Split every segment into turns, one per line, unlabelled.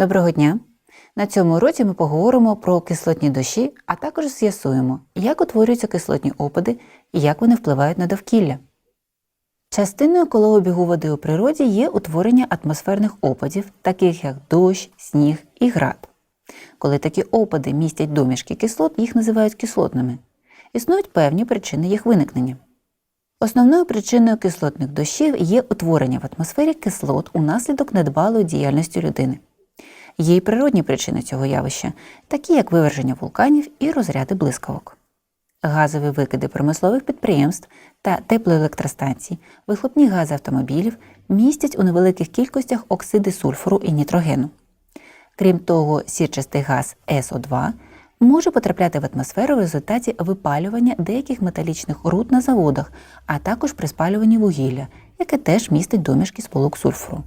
Доброго дня! На цьому уроці ми поговоримо про кислотні дощі, а також з'ясуємо, як утворюються кислотні опади і як вони впливають на довкілля. Частиною колообігу води у природі є утворення атмосферних опадів, таких як дощ, сніг і град. Коли такі опади містять домішки кислот, їх називають кислотними. Існують певні причини їх виникнення. Основною причиною кислотних дощів є утворення в атмосфері кислот унаслідок недбалої діяльності людини. Є й природні причини цього явища, такі як виверження вулканів і розряди блискавок. Газові викиди промислових підприємств та теплоелектростанцій, вихлопні гази автомобілів містять у невеликих кількостях оксиди сульфуру і нітрогену. Крім того, сірчастий газ СО2 може потрапляти в атмосферу в результаті випалювання деяких металічних руд на заводах, а також при спалюванні вугілля, яке теж містить домішки сполук сульфуру.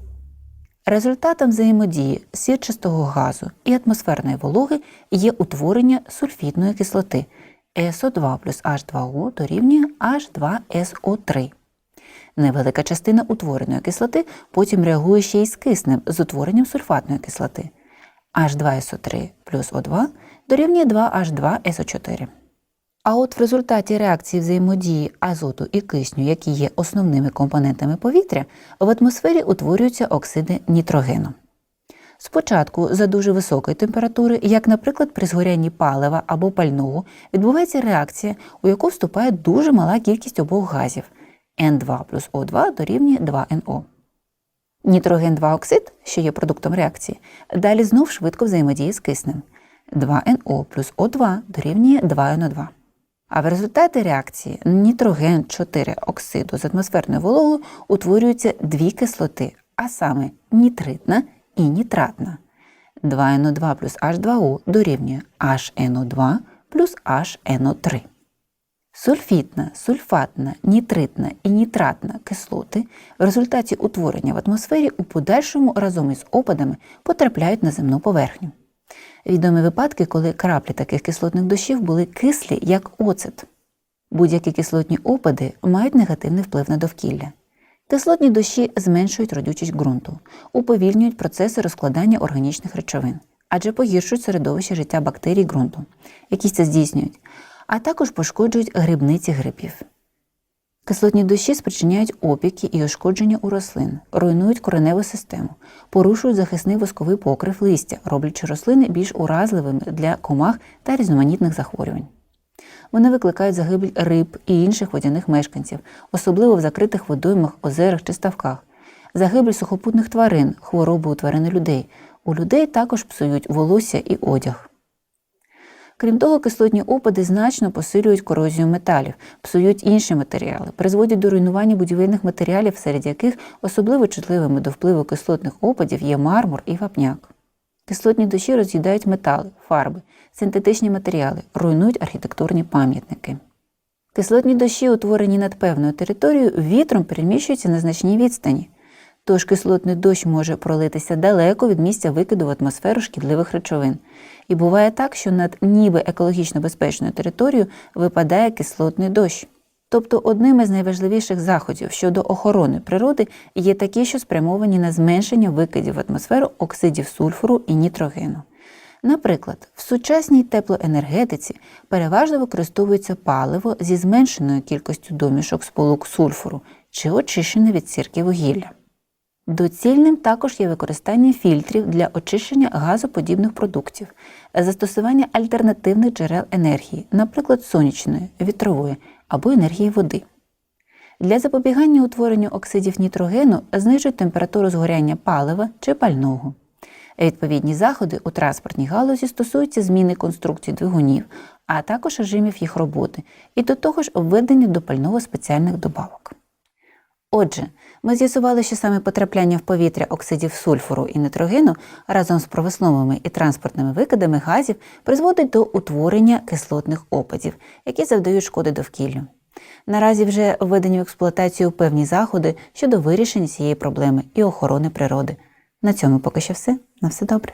Результатом взаємодії сірчастого газу і атмосферної вологи є утворення сульфідної кислоти СО2 плюс H2O дорівнює H2SO3. Невелика частина утвореної кислоти потім реагує ще й з киснем з утворенням сульфатної кислоти. H2SO3 плюс O2 дорівнює 2H2SO4. А от в результаті реакції взаємодії азоту і кисню, які є основними компонентами повітря, в атмосфері утворюються оксиди нітрогену. Спочатку за дуже високої температури, як, наприклад, при згорянні палива або пального, відбувається реакція, у яку вступає дуже мала кількість обох газів N2 плюс O2 дорівнює 2NO. Нітроген 2 оксид, що є продуктом реакції, далі знов швидко взаємодіє з киснем. 2NO плюс O2 дорівнює 2NO2. А в результаті реакції нітроген 4 оксиду з атмосферною вологою утворюються дві кислоти, а саме нітритна і нітратна. 2NO2 плюс H2O дорівнює HNO2 плюс HNO3. Сульфітна, сульфатна, нітритна і нітратна кислоти в результаті утворення в атмосфері у подальшому разом із опадами потрапляють на земну поверхню. Відомі випадки, коли краплі таких кислотних дощів були кислі, як оцет. Будь-які кислотні опади мають негативний вплив на довкілля. Кислотні дощі зменшують родючість ґрунту, уповільнюють процеси розкладання органічних речовин, адже погіршують середовище життя бактерій ґрунту, які це здійснюють, а також пошкоджують грибниці грибів. Кислотні дощі спричиняють опіки і ушкодження у рослин, руйнують кореневу систему, порушують захисний восковий покрив листя, роблячи рослини більш уразливими для комах та різноманітних захворювань. Вони викликають загибель риб і інших водяних мешканців, особливо в закритих водоймах, озерах чи ставках, загибель сухопутних тварин, хвороби у тварин людей. У людей також псують волосся і одяг. Крім того, кислотні опади значно посилюють корозію металів, псують інші матеріали, призводять до руйнування будівельних матеріалів, серед яких особливо чутливими до впливу кислотних опадів є мармур і вапняк. Кислотні дощі роз'їдають метали, фарби, синтетичні матеріали, руйнують архітектурні пам'ятники. Кислотні дощі, утворені над певною територією, вітром переміщуються на значній відстані. Тож кислотний дощ може пролитися далеко від місця викиду в атмосферу шкідливих речовин. І буває так, що над ніби екологічно безпечною територією випадає кислотний дощ. Тобто одним із найважливіших заходів щодо охорони природи є такі, що спрямовані на зменшення викидів в атмосферу оксидів сульфуру і нітрогену. Наприклад, в сучасній теплоенергетиці переважно використовується паливо зі зменшеною кількістю домішок сполук сульфуру чи очищене від сірки вугілля. Доцільним також є використання фільтрів для очищення газоподібних продуктів, застосування альтернативних джерел енергії, наприклад, сонячної, вітрової або енергії води. Для запобігання утворенню оксидів нітрогену знижують температуру згоряння палива чи пального. Відповідні заходи у транспортній галузі стосуються зміни конструкцій двигунів, а також режимів їх роботи, і до того ж введення до пального спеціальних добавок. Отже, ми з'ясували, що саме потрапляння в повітря оксидів сульфуру і нитрогену разом з провесновими і транспортними викидами газів призводить до утворення кислотних опадів, які завдають шкоди довкіллю. Наразі вже введені в експлуатацію певні заходи щодо вирішення цієї проблеми і охорони природи. На цьому поки що все. На все добре.